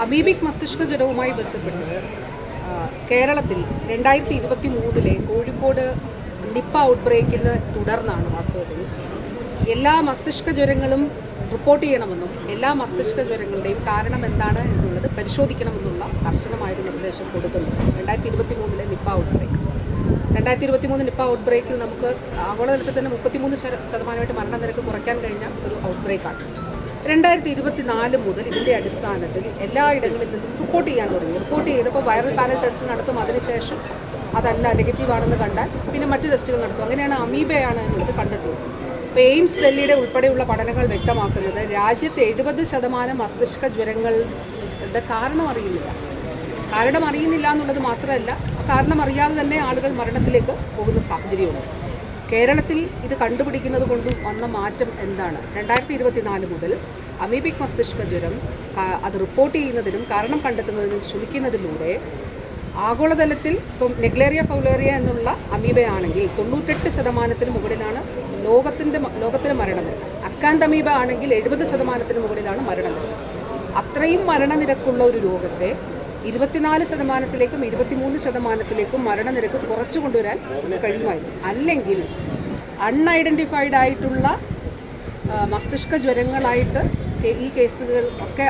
Amoebic മസ്തിഷ്ക ജ്വരവുമായി ബന്ധപ്പെട്ട് കേരളത്തിൽ രണ്ടായിരത്തി ഇരുപത്തി മൂന്നിലെ കോഴിക്കോട് നിപ്പ ഔട്ട്ബ്രേക്കിന് തുടർന്നാണ് വാസ്തവത്തിൽ. എല്ലാ മസ്തിഷ്ക ജ്വരങ്ങളും റിപ്പോർട്ട് ചെയ്യണമെന്നും എല്ലാ മസ്തിഷ്ക ജ്വരങ്ങളുടെയും കാരണം എന്താണ് എന്നുള്ളത് പരിശോധിക്കണമെന്നുള്ള കർശനമായൊരു നിർദ്ദേശം കൊടുക്കുന്നു. രണ്ടായിരത്തി ഇരുപത്തി മൂന്നിലെ നിപ്പ ഔട്ട്ബ്രേക്ക്. രണ്ടായിരത്തി ഇരുപത്തി മൂന്ന് നിപ്പ ഔട്ട്ബ്രേക്കിൽ നമുക്ക് ആഗോളതലത്തിൽ തന്നെ മുപ്പത്തിമൂന്ന് ശത- ശതമാനമായിട്ട് മരണനിരക്ക് കുറയ്ക്കാൻ കഴിഞ്ഞ ഒരു ഔട്ട്ബ്രേക്കാണ്. രണ്ടായിരത്തി ഇരുപത്തി നാല് മുതൽ ഇതിന്റെ അടിസ്ഥാനത്തിൽ എല്ലായിടങ്ങളിൽ നിന്നും റിപ്പോർട്ട് ചെയ്യാൻ തുടങ്ങി. റിപ്പോർട്ട് ചെയ്തപ്പോൾ വൈറൽ പാനൽ ടെസ്റ്റ് നടത്തും. അതിനുശേഷം അതല്ല നെഗറ്റീവ് ആണെന്ന് കണ്ടാൽ പിന്നെ മറ്റു ടെസ്റ്റുകൾ നടത്തും. അങ്ങനെയാണ് അമീബയാണ് എന്നുള്ളത് കണ്ടെത്തിയത്. ഇപ്പോൾ എയിംസ് ഡൽഹിയുടെ ഉൾപ്പെടെയുള്ള പഠനങ്ങൾ വ്യക്തമാക്കുന്നത് രാജ്യത്ത് എഴുപത് ശതമാനം മസ്തിഷ്ക ജ്വരങ്ങളുടെ കാരണം അറിയുന്നില്ല. കാരണം അറിയുന്നില്ല എന്നുള്ളത് മാത്രമല്ല കാരണം അറിയാതെ തന്നെ ആളുകൾ മരണത്തിലേക്ക് പോകുന്ന സാഹചര്യമുണ്ട്. കേരളത്തിൽ ഇത് കണ്ടുപിടിക്കുന്നത് കൊണ്ട് വന്ന മാറ്റം എന്താണ്? രണ്ടായിരത്തി ഇരുപത്തിനാല് മുതൽ അമീബിക് മസ്തിഷ്ക ജ്വരം അത് റിപ്പോർട്ട് ചെയ്യുന്നതിനും കാരണം കണ്ടെത്തുന്നതിനും ശ്രമിക്കുന്നതിലൂടെ ആഗോളതലത്തിൽ ഇപ്പം നെഗ്ലേറിയ ഫൗലേറിയ എന്നുള്ള അമീബയാണെങ്കിൽ തൊണ്ണൂറ്റെട്ട് ശതമാനത്തിന് മുകളിലാണ് ലോകത്തിന്റെ ലോകത്തിലെ മരണനിരക്ക് അക്കാന്തമീബ ആണെങ്കിൽ എഴുപത് ശതമാനത്തിന് മുകളിലാണ് മരണനിരക്ക് അത്രയും മരണനിരക്കുള്ള ഒരു രോഗത്തെ ഇരുപത്തിനാല് ശതമാനത്തിലേക്കും ഇരുപത്തിമൂന്ന് ശതമാനത്തിലേക്കും മരണനിരക്ക് കുറച്ചു കൊണ്ടുവരാൻ കഴിയുമായിരുന്നു. അല്ലെങ്കിൽ അൺഐഡന്റിഫൈഡ് ആയിട്ടുള്ള മസ്തിഷ്ക ജ്വരങ്ങളായിട്ട് ഈ കേസുകൾ ഒക്കെ